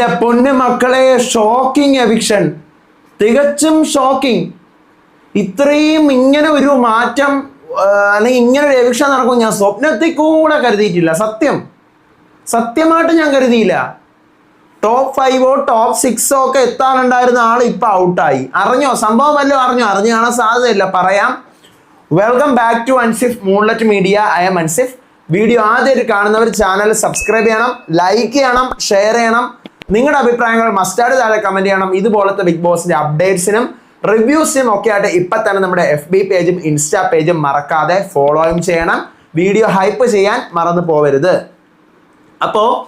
എന്റെ പൊന്നു മക്കളെ ഷോക്കിംഗ് എവിക്ഷൻ തികച്ചും ഷോക്കിംഗ് ഇത്രയും ഇങ്ങനെ ഒരു മാറ്റം അല്ലെങ്കിൽ ഇങ്ങനെ ഒരു എവിക്ഷൻ നടക്കും ഞാൻ സ്വപ്നത്തിൽ കൂടെ കരുതിയിട്ടില്ല. സത്യം. സത്യമായിട്ട് ഞാൻ കരുതിയില്ല. ടോപ്പ് ഫൈവോ ടോപ്പ് സിക്സോ ഒക്കെ എത്താനുണ്ടായിരുന്ന ആൾ ഇപ്പൊ ഔട്ടായി അറിഞ്ഞോ? സംഭവം വല്ലതും അറിഞ്ഞോ? അറിഞ്ഞു കാണാൻ സാധ്യതയില്ല. പറയാം. Welcome back to Ansif Moonlight Media I'm Ansif video ആദ്യമായിട്ട് കാണുന്നവർ ചാനൽ സബ്സ്ക്രൈബ് ചെയ്യണം ലൈക്ക് ചെയ്യണം ഷെയർ ചെയ്യണം. നിങ്ങളുടെ അഭിപ്രായങ്ങൾ മസ്റ്റാർഡ് താഴെ കമന്റ് ചെയ്യണം. ഇതുപോലത്തെ ബിഗ് ബോസിന്റെ അപ്ഡേറ്റ്സിനും റിവ്യൂസിനും ഒക്കെ ആയിട്ട് ഇപ്പൊ തന്നെ നമ്മുടെ എഫ് ബി പേജും ഇൻസ്റ്റാ പേജും മറക്കാതെ ഫോളോയും ചെയ്യണം. വീഡിയോ ഹൈപ്പ് ചെയ്യാൻ മറന്നു പോവരുത്. അപ്പോൾ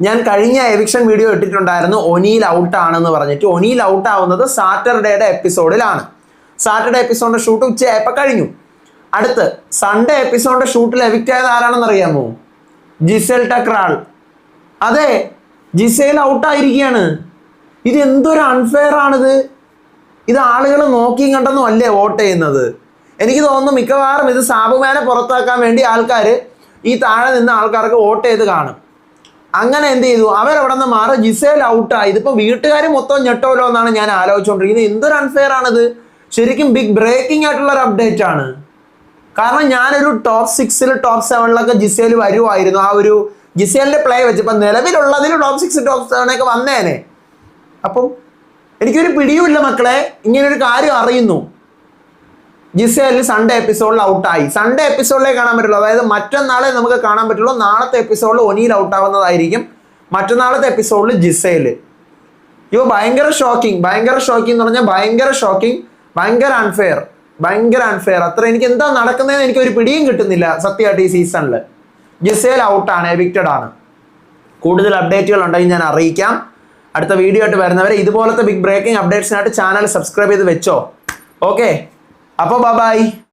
ഞാൻ കഴിഞ്ഞ എവിക്ഷൻ വീഡിയോ ഇട്ടിട്ടുണ്ടായിരുന്നു. ഒനിയിൽ ഔട്ട് ആണെന്ന് പറഞ്ഞിട്ട്. ഒനിയിൽ ഔട്ട് ആവുന്നത് സാറ്റർഡേയുടെ എപ്പിസോഡിലാണ് സാറ്റർഡേ എപ്പിസോഡിന്റെ ഷൂട്ട് ഉച്ചയായപ്പോൾ കഴിഞ്ഞു. അടുത്ത് സൺഡേ എപ്പിസോഡിന്റെ ഷൂട്ടിൽ എവിക്റ്റ് ആയത് ആരാണെന്ന് അറിയാമോ? ജിസൽ ടക്രാൾ. അതെ ജിസേൽ ഔട്ടായിരിക്കുകയാണ്. ഇത് എന്തൊരു അൺഫെയർ ആണിത്. ഇത് ആളുകൾ നോക്കിയും കണ്ടെന്നും അല്ലേ വോട്ട് ചെയ്യുന്നത്? എനിക്ക് തോന്നുന്നു മിക്കവാറും ഇത് സാബുമാനെ പുറത്താക്കാൻ വേണ്ടി ആൾക്കാർ ഈ താഴെ നിന്ന് ആൾക്കാർക്ക് വോട്ട് ചെയ്ത് കാണും. അങ്ങനെ എന്ത് ചെയ്തു? അവരവിടെ നിന്ന് മാറി ജിസേൽ ഔട്ടായി. ഇതിപ്പോൾ വീട്ടുകാർ മൊത്തം ഞെട്ടോലോ എന്നാണ് ഞാൻ ആലോചിച്ചുകൊണ്ടിരിക്കുന്നത്. എന്തൊരു അൺഫെയർ ആണിത്. ശരിക്കും ബിഗ് ബ്രേക്കിംഗ് ആയിട്ടുള്ള ഒരു അപ്ഡേറ്റ് ആണ്. കാരണം ഞാനൊരു ടോപ്പ് സിക്സിൽ ടോപ്പ് സെവനിലൊക്കെ ജിസേൽ വരുമായിരുന്നു ആ ഒരു ജിസേലിന്റെ പ്ലേ വെച്ച് ഇപ്പൊ നിലവിലുള്ളതിൽ ടോപ്പ് സിക്സ് ടോപ്പ് സെവനൊക്കെ വന്നേനെ. അപ്പം എനിക്കൊരു പിടിയുമില്ല മക്കളെ. ഇങ്ങനൊരു കാര്യം അറിയുന്നു. ജിസേൽ സൺഡേ എപ്പിസോഡിൽ ഔട്ടായി സൺഡേ എപ്പിസോഡിലേ കാണാൻ പറ്റുള്ളൂ. അതായത് മറ്റന്നാളെ നമുക്ക് കാണാൻ പറ്റുള്ളൂ. നാളത്തെ എപ്പിസോഡിൽ ഒനിയിൽ ഔട്ടാവുന്നതായിരിക്കും മറ്റന്നാളത്തെ എപ്പിസോഡിൽ ജിസേൽ യോ ഭയങ്കര ഷോക്കിംഗ് ഭയങ്കര ഷോക്കിംഗ് എന്ന് പറഞ്ഞാൽ ഭയങ്കര ഷോക്കിംഗ് ഭയങ്കര അൺഫെയർ ഭയങ്കര അൺഫെയർ അത്ര എനിക്ക് എന്താ നടക്കുന്നതെന്ന് എനിക്ക് ഒരു പിടിയും കിട്ടുന്നില്ല സത്യമായിട്ട് ഈ സീസണിൽ ജിസേൽ ഔട്ടാണ് എവിക്റ്റഡ് ആണ്. കൂടുതൽ അപ്ഡേറ്റുകൾ ഉണ്ടെങ്കിൽ ഞാൻ അറിയിക്കാം. അടുത്ത വീഡിയോ ആയിട്ട് വരുന്നവരെ ഇതുപോലത്തെ ബിഗ് ബ്രേക്കിംഗ് അപ്ഡേറ്റ്സിനായിട്ട് ചാനൽ സബ്സ്ക്രൈബ് ചെയ്ത് വെച്ചോ. ഓക്കെ അപ്പോൾ ബൈ